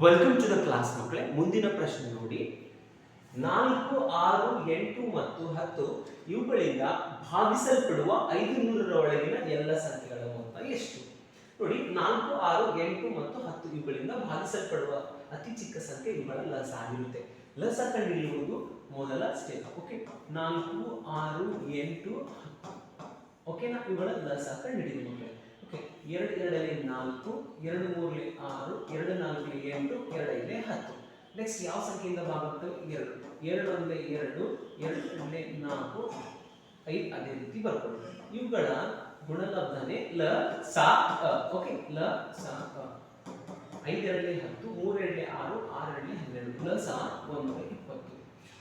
Welcome to the class ಮಕ್ಕಳೇ. ಮುಂದಿನ ಪ್ರಶ್ನೆ ನೋಡಿ. ನಾಲ್ಕು, ಆರು, ಎಂಟು ಮತ್ತು ಹತ್ತು ಇವುಗಳಿಂದ ಭಾಗಿಸಲ್ಪಡುವ ಐದು ನೂರರ ಒಳಗಿನ ಎಲ್ಲ ಸಂಖ್ಯೆಗಳ ಮೊತ್ತ ಎಷ್ಟು? ನೋಡಿ, ನಾಲ್ಕು, ಆರು, ಎಂಟು ಮತ್ತು ಹತ್ತು ಇವುಗಳಿಂದ ಭಾಗಿಸಲ್ಪಡುವ ಅತಿ ಚಿಕ್ಕ ಸಂಖ್ಯೆ ಇವುಗಳ ಲಸ ಆಗಿರುತ್ತೆ. ಲಸ ಕಂಡುಹಿಡಿಯುವುದು ಮೊದಲ ಸ್ಟೆಪ್ ಓಕೆ ನಾಲ್ಕು, ಆರು, ಎಂಟು, ಹತ್ತು. ಓಕೆನಾ ಇವುಗಳ ಲಸ ಕಂಡುಹಿಡಿಯುವುದು ಎರಡು, ಎರಡಲ್ಲಿ ನಾಲ್ಕು, ಎರಡು ಮೂರನೇ ಆರು, ಎರಡು ನಾಲ್ಕಲ್ಲಿ ಎಂಟು ಎರಡು ಐದನೇ ಹತ್ತು. ನೆಕ್ಸ್ಟ್ ಯಾವ ಸಂಖ್ಯೆಯಿಂದ ಭಾಗಾಗ್ತವೆ ಎರಡು. ಎರಡು ಅಂದರೆ ಎರಡು ಎರಡು ಅಂದರೆ ನಾಲ್ಕು, ಐದು ಅದೇ ರೀತಿ ಬರ್ಕೊಳ್ಳಿ ಇವುಗಳ ಗುಣಲಬ್ಧನೆ ಲ, ಸಾ ಓಕೆ ಲ, ಸಾ, ಅ. ಐದು ಎರಡನೇ ಹತ್ತು ಮೂರರಲ್ಲಿ ಆರು ಆರರಲ್ಲಿ ಹನ್ನೆರಡು. ಲ, ಸಾ, ಒಂದು, ಇಪ್ಪತ್ತು.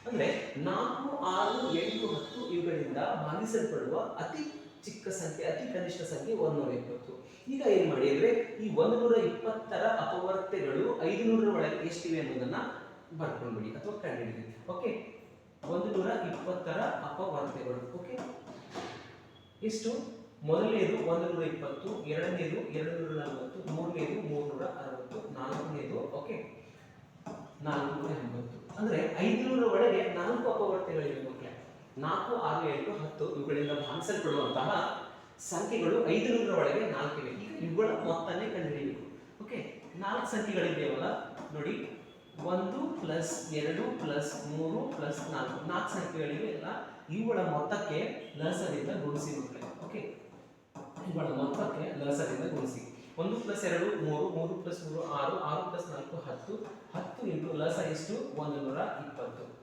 ಅಂದ್ರೆ ನಾಲ್ಕು, ಆರು, ಎಂಟು, ಹತ್ತು ಇವುಗಳಿಂದ ಭಾಗಿಸಲ್ಪಡುವ ಅತಿ ಚಿಕ್ಕ ಸಂಖ್ಯೆ, ಅತಿ ಕನಿಷ್ಠ ಸಂಖ್ಯೆ ಒಂದೂರ ಇಪ್ಪತ್ತು. ಈಗ ಏನ್ ಮಾಡಿ ಅಂದ್ರೆ ಈ ಒಂದೂರ ಇಪ್ಪತ್ತರ ಅಪವರ್ತೆಗಳು ಐದುನೂರ ಒಳಗೆ ಎಷ್ಟಿವೆ ಅನ್ನೋದನ್ನ ಬರ್ಕೊಂಡ್ಬಿಡಿ ಅಥವಾ ಕಂಡುಹಿಡಿದ್ರಿ ಓಕೆ ಒಂದು ನೂರ ಇಪ್ಪತ್ತರ ಅಪವರ್ತೆಗಳು ಓಕೆ ಎಷ್ಟು? ಮೊದಲನೇದು ಒಂದು ನೂರ ಇಪ್ಪತ್ತು, ಎರಡನೇದು ಎರಡು ನೂರ ನಲವತ್ತು ಮೂರನೇದು ಮೂರ್ನೂರ ಅರವತ್ತು ನಾಲ್ಕನೇದು ಓಕೆ ನಾಲ್ಕು ನೂರ ಎಂಬತ್ತು ಅಂದ್ರೆ ಐದುನೂರ ಒಳಗೆ ಮಕ್ಕಳೇ ನಾಲ್ಕು, ಆರು, ಎಂಟು, ಹತ್ತು ಇವುಗಳಿಂದ ಭಾಗಿಸಲ್ಪಡುವಂತಹ ಸಂಖ್ಯೆಗಳು ಐದು ನೂರ ಒಳಗೆ ನಾಲ್ಕಿವೆ. ಈಗ ಇವುಗಳ ಮೊತ್ತನೇ ಕಂಡುಹಿಡಿಯಬೇಕು ಓಕೆ ನಾಲ್ಕು ಸಂಖ್ಯೆಗಳಿದೆಯಲ್ಲ ನೋಡಿ. ಒಂದು ಪ್ಲಸ್ ಎರಡು ಪ್ಲಸ್ ಮೂರು ಪ್ಲಸ್ ನಾಲ್ಕು. ನಾಲ್ಕು ಸಂಖ್ಯೆಗಳಿವೆ ಅಲ್ಲ? ಇವುಗಳ ಮೊತ್ತಕ್ಕೆ ಲಸದಿಂದ ಗುಣಿಸಿ ಓಕೆ ಇವುಗಳ ಮೊತ್ತಕ್ಕೆ ಲಸದಿಂದ ಗುಣಿಸಿ. ಒಂದು ಪ್ಲಸ್ ಎರಡು, ಮೂರು. ಮೂರು ಪ್ಲಸ್ ಮೂರು, ಆರು. ಆರು ಪ್ಲಸ್ ನಾಲ್ಕು, ಹತ್ತು. ಹತ್ತು ಇಂಟು ಲಸ ಎಷ್ಟು? ಒಂದು ನೂರ ಇಪ್ಪತ್ತು.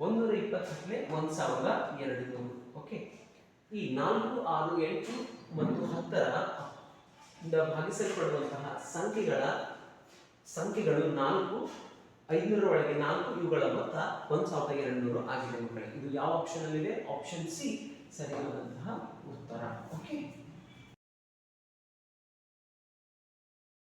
ಒಂದು ನೂರ ಇಪ್ಪತ್ತನೇ ಒಂದು ಸಾವಿರದ ಎರಡು. ನೂರು ಓಕೆ ಈ ನಾಲ್ಕು, ಆರು, ಎಂಟು ಮತ್ತು ಹತ್ತರ ಭಾಗಿಸಲ್ಪಡುವಂತಹ ಸಂಖ್ಯೆಗಳ ಸಂಖ್ಯೆಗಳು ನಾಲ್ಕು, ಐದುನೂರ ಒಳಗೆ ನಾಲ್ಕು, ಇವುಗಳ ಮೊತ್ತ ಒಂದು ಸಾವಿರದ ಎರಡು ನೂರು ಆಗಿದೆ ಮಕ್ಕಳೇ. ಇದು ಯಾವ ಆಪ್ಷನ್ ಅಲ್ಲಿದೆ ಆಪ್ಷನ್ ಸಿ ಸರಿಯಾದಂತಹ ಉತ್ತರ.